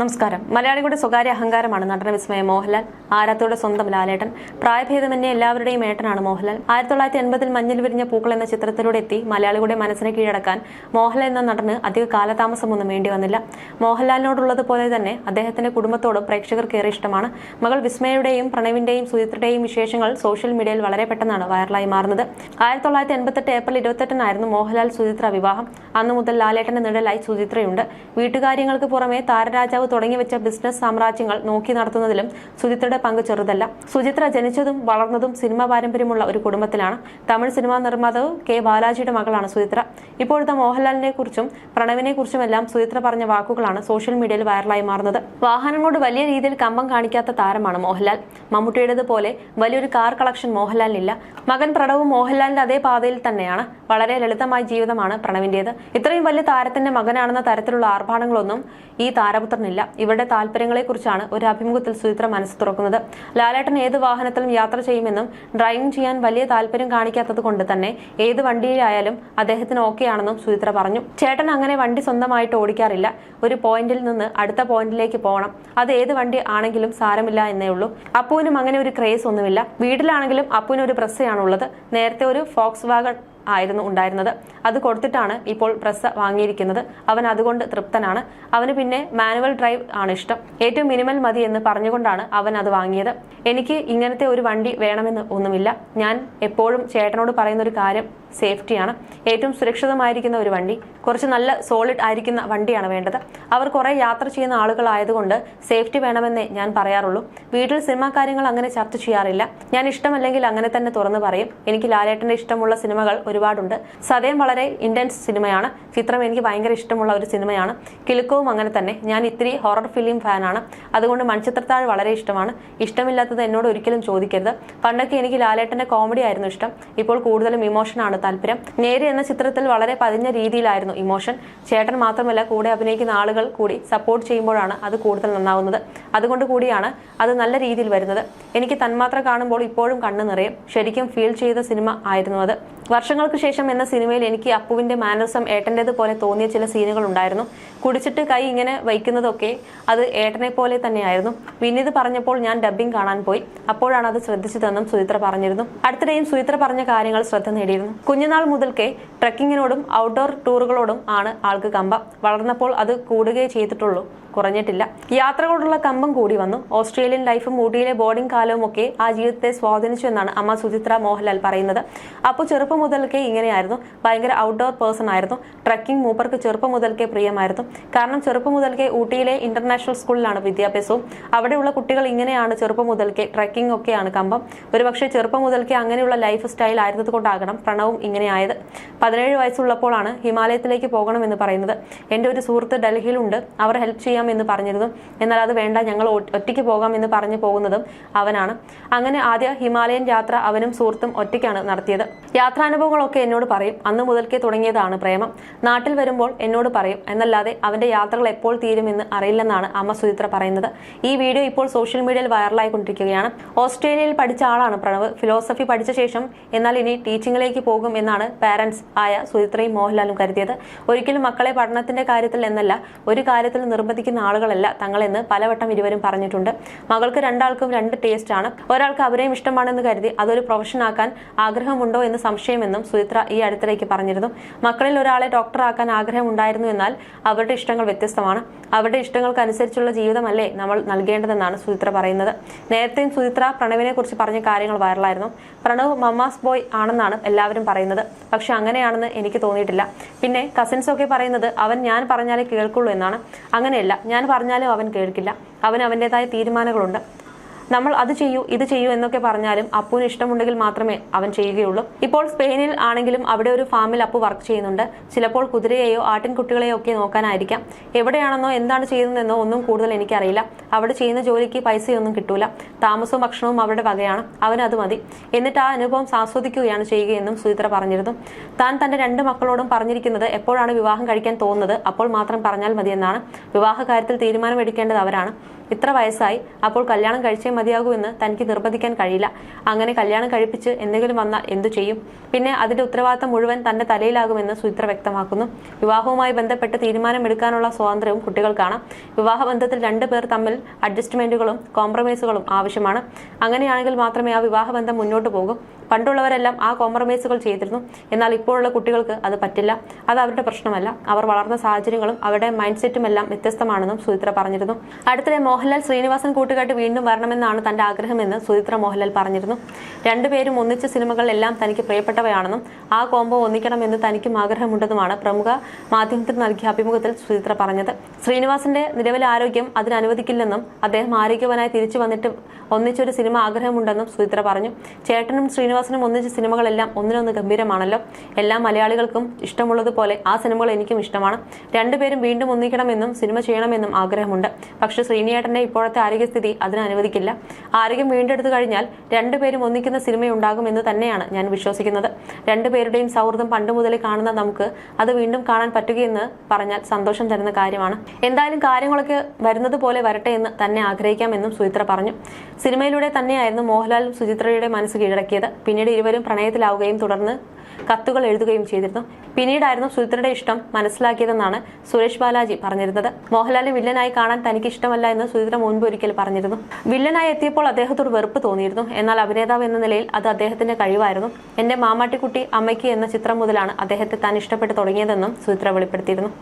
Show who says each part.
Speaker 1: നമസ്കാരം. മലയാളികളുടെ സ്വകാര്യ അഹങ്കാരമാണ് നടന വിസ്മയ മോഹൻലാൽ. ആരാത്തോടെ സ്വന്തം ലാലേട്ടൻ. പ്രായഭേദമന്യേ എല്ലാവരുടെയും ഏട്ടനാണ് മോഹൻലാൽ. ആയിരത്തി തൊള്ളായിരത്തി എൺപതിൽ മഞ്ഞിൽ വിരിഞ്ഞ പൂക്കൾ എന്ന ചിത്രത്തിലൂടെ എത്തി മലയാളികളുടെ മനസ്സിനെ കീഴടക്കാൻ മോഹൻലാൽ എന്ന നടന് അധിക കാലതാമസമൊന്നും വേണ്ടി വന്നില്ല. മോഹൻലാലിനോടുള്ളതുപോലെ തന്നെ അദ്ദേഹത്തിന്റെ കുടുംബത്തോടും പ്രേക്ഷകർക്ക് ഏറെ ഇഷ്ടമാണ്. മകൾ വിസ്മയുടെയും പ്രണവിന്റെയും സുചിത്രയുടെയും വിശേഷങ്ങൾ സോഷ്യൽ മീഡിയയിൽ വളരെ പെട്ടെന്നാണ് വൈറലായി മാറുന്നത്. ആയിരത്തി തൊള്ളായിരത്തി എൺപത്തെട്ട് ഏപ്രിൽ ഇരുപത്തെട്ടിനായിരുന്നു മോഹൻലാൽ സുചിത്ര വിവാഹം. അന്നു മുതൽ ലാലേട്ടന്റെ നിഴലായി സുചിത്രയുണ്ട്. വീട്ടുകാര്യങ്ങൾക്ക് പുറമെ താരരാജാവ് തുടങ്ങി വെച്ച ബിസിനസ് സാമ്രാജ്യങ്ങൾ നോക്കി നടത്തുന്നതിലും സുചിത്രയുടെ പങ്ക് ചെറുതല്ല. സുചിത്ര ജനിച്ചതും വളർന്നതും സിനിമാ പാരമ്പര്യമുള്ള ഒരു കുടുംബത്തിലാണ്. തമിഴ് സിനിമാ നിർമ്മാതാവ് കെ ബാലാജിയുടെ മകളാണ് സുചിത്ര. ഇപ്പോഴത്തെ മോഹൻലാലിനെ കുറിച്ചും പ്രണവിനെ കുറിച്ചുമെല്ലാം സുചിത്ര പറഞ്ഞ വാക്കുകളാണ് സോഷ്യൽ മീഡിയയിൽ വൈറലായി മാറുന്നത്. വാഹനങ്ങളോട് വലിയ രീതിയിൽ കമ്പം കാണിക്കാത്ത താരമാണ് മോഹൻലാൽ. മമ്മൂട്ടിയുടേതുപോലെ വലിയൊരു കാർ കളക്ഷൻ മോഹൻലാലിനില്ല. മകൻ പ്രണവും മോഹൻലാലിന്റെ അതേ പാതയിൽ തന്നെയാണ്. വളരെ ലളിതമായ ജീവിതമാണ് പ്രണവിന്റേത്. ഇത്രയും വലിയ താരത്തിന്റെ മകനാണെന്ന തരത്തിലുള്ള ആർഭാടങ്ങളൊന്നും ഈ താരപുത്രനില്ല. ഇവരുടെ താല്പര്യങ്ങളെക്കുറിച്ചാണ് ഒരു അഭിമുഖത്തിൽ സുചിത്ര മനസ്സ് തുറക്കുന്നത്. ലാലേട്ടൻ ഏത് വാഹനത്തിലും യാത്ര ചെയ്യുമെന്നും ഡ്രൈവിംഗ് ചെയ്യാൻ വലിയ താല്പര്യം കാണിക്കാത്തത് കൊണ്ട് തന്നെ ഏത് വണ്ടിയിലായാലും അദ്ദേഹത്തിന് ആണെന്നും സുചിത്ര പറഞ്ഞു. ചേട്ടൻ അങ്ങനെ വണ്ടി സ്വന്തമായിട്ട് ഓടിക്കാറില്ല. ഒരു പോയിന്റിൽ നിന്ന് അടുത്ത പോയിന്റിലേക്ക് പോകണം. അത് ഏത് വണ്ടി ആണെങ്കിലും സാരമില്ല എന്നേ ഉള്ളൂ. അപ്പുവിനും അങ്ങനെ ഒരു ക്രേസ് ഒന്നുമില്ല. വീട്ടിലാണെങ്കിലും അപ്പുവിന് ഒരു നേരത്തെ ഒരു ഫോക്സ് വാഗൺ ആയിരുന്നു ഉണ്ടായിരുന്നത്. അത് കൊടുത്തിട്ടാണ് ഇപ്പോൾ പ്രസ് വാങ്ങിയിരിക്കുന്നത്. അവൻ അതുകൊണ്ട് തൃപ്തനാണ്. അവന് പിന്നെ മാനുവൽ ഡ്രൈവ് ആണ് ഇഷ്ടം. ഏറ്റവും മിനിമൽ മതി എന്ന് പറഞ്ഞുകൊണ്ടാണ് അവൻ അത് വാങ്ങിയത്. എനിക്ക് ഇങ്ങനത്തെ ഒരു വണ്ടി വേണമെന്ന് ഒന്നുമില്ല. ഞാൻ എപ്പോഴും ചേട്ടനോട് പറയുന്ന ഒരു കാര്യം സേഫ്റ്റിയാണ്. ഏറ്റവും സുരക്ഷിതമായിരിക്കുന്ന ഒരു വണ്ടി. കുറച്ച് നല്ല സോളിഡ് ആയിരിക്കുന്ന വണ്ടിയാണ് വേണ്ടത്. അവർ കുറെ യാത്ര ചെയ്യുന്ന ആളുകളായതുകൊണ്ട് സേഫ്റ്റി വേണമെന്നേ ഞാൻ പറയാറുള്ളൂ. വീട്ടിൽ സിനിമാ കാര്യങ്ങൾ അങ്ങനെ ചർച്ച ചെയ്യാറില്ല. ഞാൻ ഇഷ്ടമല്ലെങ്കിൽ അങ്ങനെ തന്നെ തുറന്നു പറയും. എനിക്ക് ലാലേട്ടന്റെ ഇഷ്ടമുള്ള സിനിമകൾ ഒരുപാടുണ്ട്. സദയം വളരെ ഇന്റൻസ് സിനിമയാണ്. ചിത്രം എനിക്ക് ഭയങ്കര ഇഷ്ടമുള്ള ഒരു സിനിമയാണ്. കിലുക്കവും അങ്ങനെ തന്നെ. ഞാൻ ഇത്തിരി ഹൊറർ ഫിലിം ഫാനാണ് അതുകൊണ്ട് മൺചിത്രത്താഴ് വളരെ ഇഷ്ടമാണ്. ഇഷ്ടമില്ലാത്തത് എന്നോട് ഒരിക്കലും ചോദിക്കരുത്. പണ്ടൊക്കെ എനിക്ക് ലാലേട്ടന്റെ കോമഡി ആയിരുന്നു ഇഷ്ടം. ഇപ്പോൾ കൂടുതലും ഇമോഷനാണ് താല്പര്യം. നേര് എന്ന ചിത്രത്തിൽ വളരെ പതിഞ്ഞ രീതിയിലായിരുന്നു ഇമോഷൻ ചേട്ടൻ മാത്രമല്ല കൂടെ അഭിനയിക്കുന്ന ആളുകൾ കൂടി സപ്പോർട്ട് ചെയ്യുമ്പോഴാണ് അത് കൂടുതൽ നന്നാവുന്നത്. അതുകൊണ്ട് കൂടിയാണ് അത് നല്ല രീതിയിൽ വരുന്നത്. എനിക്ക് തന്മാത്ര കാണുമ്പോൾ ഇപ്പോഴും കണ്ണു നിറയും. ശരിക്കും ഫീൽ ചെയ്ത സിനിമ ആയിരുന്നു അത്. വർഷങ്ങൾക്ക് ശേഷം എന്ന സിനിമയിൽ എനിക്ക് അപ്പുവിന്റെ മാനസം ഏട്ടന്റെതുപോലെ തോന്നിയ ചില സീനുകൾ ഉണ്ടായിരുന്നു. കുടിച്ചിട്ട് കൈ ഇങ്ങനെ വയ്ക്കുന്നതൊക്കെ അത് ഏട്ടനെ പോലെ തന്നെയായിരുന്നു. വിനീത് പറഞ്ഞപ്പോൾ ഞാൻ ഡബ്ബിംഗ് കാണാൻ പോയി. അപ്പോഴാണ് അത് ശ്രദ്ധിച്ചതെന്നും സുചിത്ര പറഞ്ഞിരുന്നു. അടുത്തിടെയും സുചിത്ര പറഞ്ഞ കാര്യങ്ങൾ ശ്രദ്ധ നേടിയിരുന്നു. കുഞ്ഞുനാൾ മുതൽക്കേ ട്രക്കിങ്ങിനോടും ഔട്ട്ഡോർ ടൂറുകളോടും ആണ് ആൾക്ക് കമ്പ. വളർന്നപ്പോൾ അത് കൂടുകയേ ചെയ്തിട്ടുള്ളൂ. കുറഞ്ഞിട്ടില്ല. യാത്രകളോടുള്ള കമ്പം കൂടി വന്നു. ഓസ്ട്രേലിയൻ ലൈഫും ഊട്ടിയിലെ ബോർഡിംഗ് കാലവും ഒക്കെ ആ ജീവിതത്തെ സ്വാധീനിച്ചു എന്നാണ് അമ്മ സുചിത്ര മോഹൻലാൽ പറയുന്നത്. അപ്പോൾ ചെറുപ്പം മുതൽക്കേ ഇങ്ങനെയായിരുന്നു. ഭയങ്കര ഔട്ട്ഡോർ പേഴ്സൺ ആയിരുന്നു. ട്രക്കിംഗ് മൂപ്പർക്ക് ചെറുപ്പം മുതൽക്കേ പ്രിയമായിരുന്നു. കാരണം ചെറുപ്പം മുതൽക്കേ ഊട്ടിയിലെ ഇന്റർനാഷണൽ സ്കൂളിലാണ് വിദ്യാഭ്യാസവും. അവിടെയുള്ള കുട്ടികൾ ഇങ്ങനെയാണ് ചെറുപ്പം മുതൽക്കേ ട്രക്കിംഗ് ഒക്കെയാണ് കമ്പം. ഒരുപക്ഷെ ചെറുപ്പം മുതൽക്കേ അങ്ങനെയുള്ള ലൈഫ് സ്റ്റൈൽ ആയിരുന്നത് കൊണ്ടാകണം പ്രണവും ഇങ്ങനെയായത് പതിനേഴ് വയസ്സുള്ളപ്പോഴാണ് ഹിമാലയത്തിലേക്ക് പോകണമെന്ന് പറയുന്നത്. എന്റെ ഒരു സുഹൃത്ത് ഡൽഹിയിലുണ്ട്. അവർ ഹെൽപ്പ് ചെയ്യാം എന്ന് പറഞ്ഞിരുന്നു. എന്നാൽ അത് വേണ്ട ഞങ്ങൾ ഒറ്റയ്ക്ക് പോകാം എന്ന് പറഞ്ഞു പോകുന്നതും അവനാണ്. അങ്ങനെ ആദ്യ ഹിമാലയൻ യാത്ര അവനും സുഹൃത്തും ഒറ്റയ്ക്കാണ് നടത്തിയത്. യാത്രാനുഭവങ്ങളൊക്കെ എന്നോട് പറയും. അന്ന് മുതൽക്കേ തുടങ്ങിയതാണ് പ്രേമം. നാട്ടിൽ വരുമ്പോൾ എന്നോട് പറയും. എന്നല്ലാതെ അവന്റെ യാത്രകൾ എപ്പോൾ തീരുമെന്ന് അറിയില്ലെന്നാണ് അമ്മ സുചിത്ര പറയുന്നത്. ഈ വീഡിയോ ഇപ്പോൾ സോഷ്യൽ മീഡിയയിൽ വൈറലായിക്കൊണ്ടിരിക്കുകയാണ്. ഓസ്ട്രേലിയയിൽ പഠിച്ച ആളാണ് പ്രണവ്. ഫിലോസഫി പഠിച്ച ശേഷം എന്നാൽ ഇനി ടീച്ചിങ്ങിലേക്ക് പോകും എന്നാണ് പാരന്റ്സ് ആയ സുചിത്രയും മോഹൻലാലും കരുതിയത്. ഒരിക്കലും മക്കളെ പഠനത്തിന്റെ കാര്യത്തിൽ എന്നല്ല ഒരു കാര്യത്തിൽ നിർബന്ധിക്കുന്ന ആളുകളല്ല തങ്ങളെന്ന് പലവട്ടം ഇരുവരും പറഞ്ഞിട്ടുണ്ട്. മകൾക്ക് രണ്ടാൾക്കും രണ്ട് ടേസ്റ്റ് ആണ്. ഒരാൾക്ക് അവരെയും ഇഷ്ടമാണെന്ന് കരുതി അതൊരു പ്രൊഫഷൻ ആക്കാൻ ആഗ്രഹമുണ്ടോ എന്ന് സംശയമെന്നും സുചിത്ര ഈ അടുത്തിടയ്ക്ക് പറഞ്ഞിരുന്നു. മക്കളിൽ ഒരാളെ ഡോക്ടറാക്കാൻ ആഗ്രഹം ഉണ്ടായിരുന്നു എന്നാൽ അവരുടെ ഇഷ്ടങ്ങൾ വ്യത്യസ്തമാണ്. അവരുടെ ഇഷ്ടങ്ങൾക്ക് അനുസരിച്ചുള്ള ജീവിതമല്ലേ നമ്മൾ നൽകേണ്ടതെന്നാണ് സുചിത്ര പറയുന്നത്. നേരത്തെയും സുചിത്ര പ്രണവിനെ കുറിച്ച് പറഞ്ഞ കാര്യങ്ങൾ വൈറലായിരുന്നു. പ്രണവ് മമ്മാസ് ബോയ് ആണെന്നാണ് എല്ലാവരും പറയുന്നത്. പക്ഷെ അങ്ങനെയാണെന്ന് എനിക്ക് തോന്നിയിട്ടില്ല. പിന്നെ കസിൻസ് ഒക്കെ പറയുന്നത് അവൻ ഞാൻ പറഞ്ഞാലേ കേൾക്കുള്ളൂ എന്നാണ്. അങ്ങനെയല്ല ഞാൻ പറഞ്ഞാലും അവൻ കേൾക്കില്ല. അവൻ അവന്റെതായ തീരുമാനങ്ങളുണ്ട്. നമ്മൾ അത് ചെയ്യൂ ഇത് ചെയ്യൂ എന്നൊക്കെ പറഞ്ഞാലും അപ്പുവിന് ഇഷ്ടമുണ്ടെങ്കിൽ മാത്രമേ അവൻ ചെയ്യുകയുള്ളൂ. ഇപ്പോൾ സ്പെയിനിൽ ആണെങ്കിലും അവിടെ ഒരു ഫാമിൽ അപ്പു വർക്ക് ചെയ്യുന്നുണ്ട്. ചിലപ്പോൾ കുതിരയെയോ ആട്ടിൻകുട്ടികളെയോ ഒക്കെ നോക്കാനായിരിക്കാം. എവിടെയാണെന്നോ എന്താണ് ചെയ്യുന്നതെന്നോ ഒന്നും കൂടുതൽ എനിക്കറിയില്ല. അവിടെ ചെയ്യുന്ന ജോലിക്ക് പൈസയൊന്നും കിട്ടൂല. താമസവും ഭക്ഷണവും അവരുടെ വകയാണ്. അവനത് മതി. എന്നിട്ട് ആ അനുഭവം ആസ്വദിക്കുകയാണ് ചെയ്യുകയെന്നും സുചിത്ര പറഞ്ഞിരുന്നു. താൻ തന്റെ രണ്ട് മക്കളോടും പറഞ്ഞിരിക്കുന്നത് എപ്പോഴാണ് വിവാഹം കഴിക്കാൻ തോന്നുന്നത്? അപ്പോൾ മാത്രം പറഞ്ഞാൽ മതിയെന്നാണ്. വിവാഹ കാര്യത്തിൽ തീരുമാനമെടുക്കേണ്ടത് അവരാണ്. ഇത്ര വയസ്സായി. അപ്പോൾ കല്യാണം കഴിച്ചേ മതിയാകൂ എന്ന് തനിക്ക് നിർബന്ധിക്കാൻ കഴിയില്ല. അങ്ങനെ കല്യാണം കഴിപ്പിച്ച് എന്തെങ്കിലും വന്നാൽ എന്തു ചെയ്യും? പിന്നെ അതിന്റെ ഉത്തരവാദിത്തം മുഴുവൻ തന്റെ തലയിലാകുമെന്ന് സുചിത്ര വ്യക്തമാക്കുന്നു. വിവാഹവുമായി ബന്ധപ്പെട്ട് തീരുമാനമെടുക്കാനുള്ള സ്വാതന്ത്ര്യവും കുട്ടികൾക്കാണ്. വിവാഹബന്ധത്തിൽ രണ്ടു പേർ തമ്മിൽ അഡ്ജസ്റ്റ്മെന്റുകളും കോംപ്രമൈസുകളും ആവശ്യമാണ്. അങ്ങനെയാണെങ്കിൽ മാത്രമേ ആ വിവാഹബന്ധം മുന്നോട്ട് പോകും. പണ്ടുള്ളവരെല്ലാം ആ കോംപ്രമൈസുകൾ ചെയ്തിരുന്നു. എന്നാൽ ഇപ്പോഴുള്ള കുട്ടികൾക്ക് അത് പറ്റില്ല. അത് അവരുടെ പ്രശ്നമല്ല. അവർ വളർന്ന സാഹചര്യങ്ങളും അവരുടെ മൈൻഡ് സെറ്റും എല്ലാം വ്യത്യസ്തമാണെന്നും സുചിത്ര പറഞ്ഞിരുന്നു. അടുത്തിടെ മോഹൻലാൽ ശ്രീനിവാസൻ കൂട്ടുകാട്ട് വീണ്ടും വരണമെന്നാണ് തന്റെ ആഗ്രഹമെന്ന് സുചിത്ര മോഹൻലാൽ പറഞ്ഞിരുന്നു. രണ്ടുപേരും ഒന്നിച്ച സിനിമകളെല്ലാം തനിക്ക് പ്രിയപ്പെട്ടവയാണെന്നും ആ കോംബോ ഒന്നിക്കണമെന്ന് തനിക്കും ആഗ്രഹമുണ്ടെന്നുമാണ് പ്രമുഖ മാധ്യമത്തിന് നൽകിയ അഭിമുഖത്തിൽ സുചിത്ര പറഞ്ഞത്. ശ്രീനിവാസന്റെ നിലവിലെ ആരോഗ്യം അതിനനുവദിക്കില്ലെന്നും അദ്ദേഹം ആരോഗ്യവാനായി തിരിച്ചു വന്നിട്ട് ഒന്നിച്ചൊരു സിനിമ ആഗ്രഹമുണ്ടെന്നും സുചിത്ര പറഞ്ഞു. ചേട്ടനും ശ്രീനിവാസനും ഒന്നിച്ച് സിനിമകളെല്ലാം ഒന്നിനൊന്ന് ഗംഭീരമാണല്ലോ. എല്ലാ മലയാളികൾക്കും ഇഷ്ടമുള്ളതുപോലെ ആ സിനിമകൾ എനിക്കും ഇഷ്ടമാണ്. രണ്ടുപേരും വീണ്ടും ഒന്നിക്കണമെന്നും സിനിമ ചെയ്യണമെന്നും ആഗ്രഹമുണ്ട്. പക്ഷേ ശ്രീനിയേട്ടന്റെ ഇപ്പോഴത്തെ ആരോഗ്യസ്ഥിതി അതിനനുവദിക്കില്ല ആരോഗ്യം വീണ്ടെടുത്തു കഴിഞ്ഞാൽ രണ്ടുപേരും ഒന്നിക്കുന്ന സിനിമയുണ്ടാകുമെന്ന് തന്നെയാണ് ഞാൻ വിശ്വസിക്കുന്നത്. രണ്ടുപേരുടെയും സൗഹൃദം പണ്ട് മുതലേ കാണുന്ന നമുക്ക് അത് വീണ്ടും കാണാൻ പറ്റുകയെന്ന് പറഞ്ഞാൽ സന്തോഷം തരുന്ന കാര്യമാണ്. എന്തായാലും കാര്യങ്ങളൊക്കെ വരുന്നത് പോലെ വരട്ടെ എന്ന് തന്നെ ആഗ്രഹിക്കാമെന്നും സുചിത്ര പറഞ്ഞു. സിനിമയിലൂടെ തന്നെയായിരുന്നു മോഹൻലാലും സുചിത്രയുടെ മനസ്സ് കീഴടക്കിയത്. പിന്നീട് ഇരുവരും പ്രണയത്തിലാവുകയും തുടർന്ന് കത്തുകൾ എഴുതുകയും ചെയ്തിരുന്നു. പിന്നീടായിരുന്നു സുചിത്രയുടെ ഇഷ്ടം മനസ്സിലാക്കിയതെന്നാണ് സുരേഷ് ബാലാജി പറഞ്ഞിരുന്നത്. മോഹൻലാലിനെ വില്ലനായി കാണാൻ തനിക്ക് ഇഷ്ടമല്ല എന്ന് സുചിത്ര മുൻപ് ഒരിക്കൽ പറഞ്ഞിരുന്നു. വില്ലനായി എത്തിയപ്പോൾ അദ്ദേഹത്തോട് വെറുപ്പ് തോന്നിയിരുന്നു. എന്നാൽ അഭിനേതാവ് എന്ന നിലയിൽ അത് അദ്ദേഹത്തിന്റെ കഴിവായിരുന്നു. എന്റെ മാമാട്ടിക്കുട്ടി അമ്മയ്ക്ക് എന്ന ചിത്രം മുതലാണ് അദ്ദേഹത്തെ താൻ ഇഷ്ടപ്പെട്ടു തുടങ്ങിയതെന്നും സുചിത്ര വെളിപ്പെടുത്തിയിരുന്നു.